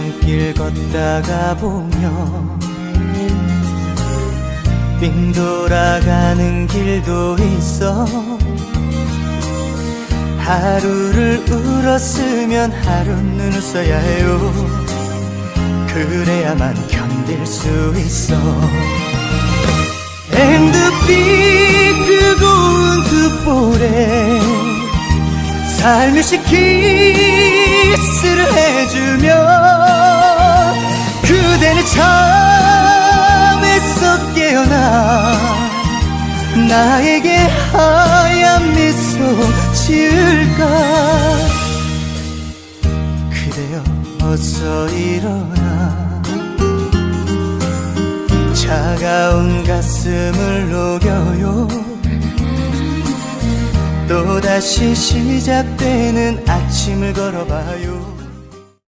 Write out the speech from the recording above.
고향길 걷다가 보면 빙 돌아가는 길도 있어. 하루를 울었으면 하루는 웃어야 해요. 그래야만 견딜 수 있어. 핸드빛 그 고운 두 볼에 살며시 키 잠에서 깨어나 나에게 하얀 미소 지을까? 그대여 어서 일어나. 차가운 가슴을 녹여요. 또다시 시작되는 아침을 걸어봐요